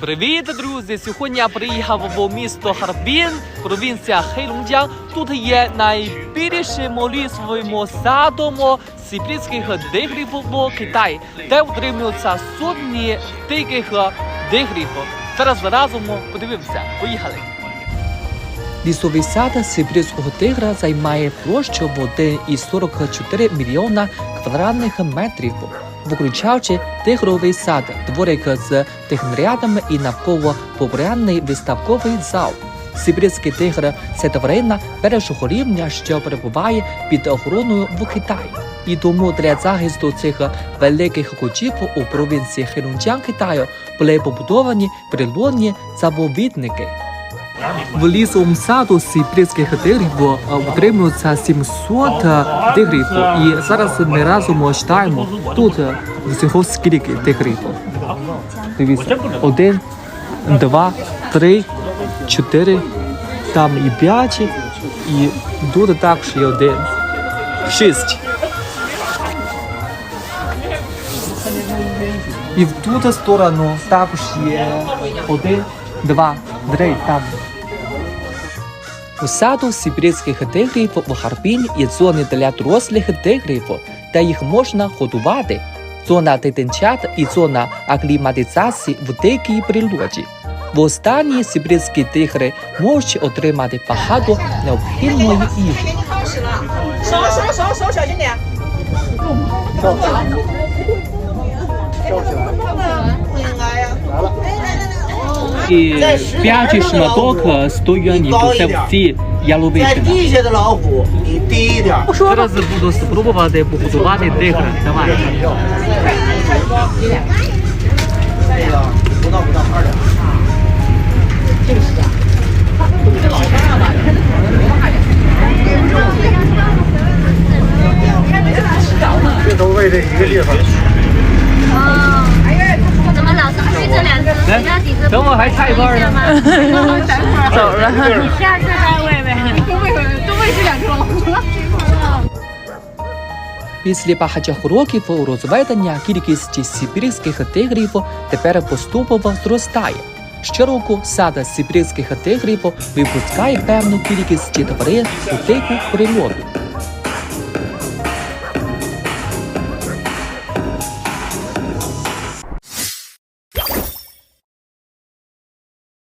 Привіт, друзі! Сьогодні я приїхав в місто Харбін, провінція Хейлунджан. Тут є найбільшим лісовим садом сибірських тигрів в Китаї, де утримуються сотні диких тигрів. Зараз разом подивимося. Поїхали! Лісовий сад сибірського тигра займає площу в 1,44 мільйона квадратних метрів, включаючи тигровий сад, дворик з технарядами і навколо популярний виставковий зал. Сибірський тигр це тварина першого рівня, що перебуває під охороною в Китаї. І тому для захисту цих великих котів у провінції Хелунджан Китаю були побудовані природні заповідники. В лісовому саду сибірських е, утримується 700 е, тигрів. І зараз ми разом читаємо тут всього скільки тигрів. Дивіться, один, два, три, чотири, там і п'ять, і тут також є один. Шість. І в ту сторону також є один, два, три, там. У саду сибірських тигрів в Харбіні є зони для дорослих тигрів, де їх можна годувати. Зона дитинчат і зона акліматизації в дикій природі. В останній сибірські тигри можуть отримати багато необхідної їжі. 手手手手小心点。І п'ять шматок 100 юанів. Це всі 在 яловичина. 地下的老虎，你低一点。 Зараз буду спробувати побудувати тигра. Давай. 这个不到不到二两。这都为这一个地方。 怎么老是推这两只？人家几只？等会儿还差一半呢。走了。你下次再喂呗。都喂都喂这两只了。 Після багатьох років розведення кількість сибірських тигрів тепер поступово зростає. Щороку сад сибірських тигрів випускає певну кількість тварин у дику природу.